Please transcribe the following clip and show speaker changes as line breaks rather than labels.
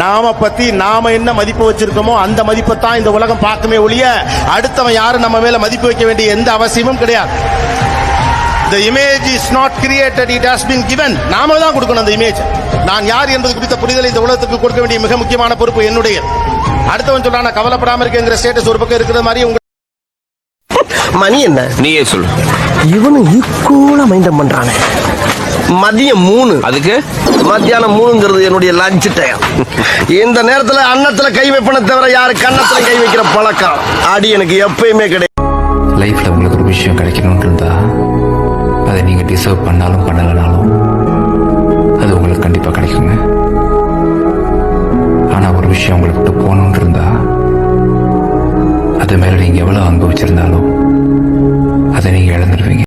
நாம பத்தி நாம என்ன மதிப்பு வச்சிருக்கோமோ அந்த மதிப்பை தான் இந்த உலகம் பார்க்குமே ஒழிய அடுத்தவன் யாரும் நம்ம மேல மதிப்பு வைக்க வேண்டிய எந்த அவசியமும் கிடையாது. The image is not created it has been given. நாம தான் கொடுக்கணும் அந்த இமேஜ் நான் யார் என்பது குறித்த புரிதலை இந்த உலகத்துக்கு கொடுக்க வேண்டிய மிக முக்கியமான பொறுப்பு என்னுடைய. அடுத்தவன் சொல்றான் கவலைப்படாம இருக்கேங்கிற ஸ்டேட்டஸ் ஒரு பக்கம் இருக்கிற மாதிரி உங்க
மணி என்ன?
நீயே சொல்லு.
இவனும் ஈக்குவலா மைண்டம் பண்றானே. மதியம் மூணு.
அதுக்கு?
மத்தியானம் மூணுங்கிறது என்னுடைய லஞ்ச் டைம் இந்த நேரத்துல அன்னத்துல கை வைப்பன தவிர யாரு கன்னத்துல கை வைக்கிற பழக்கம்? அடி எனக்கு எப்பயுமே கிடையாது.
லைஃப்ல உங்களுக்கு ஒரு விஷயம் கிடைக்கணும்னு இருந்தா அதை நீங்க டிசர்வ் பண்ணாலும் பண்ணலனாலும் அது உங்களுக்கு கண்டிப்பா கிடைக்குங்க. ஆனா ஒரு விஷயம் உங்களுக்கு விட்டு போகணும்னு இருந்தா அது மேல நீங்க எவ்வளவு அனுபவிச்சிருந்தாலும் அதை நீங்க இழந்துருவீங்க.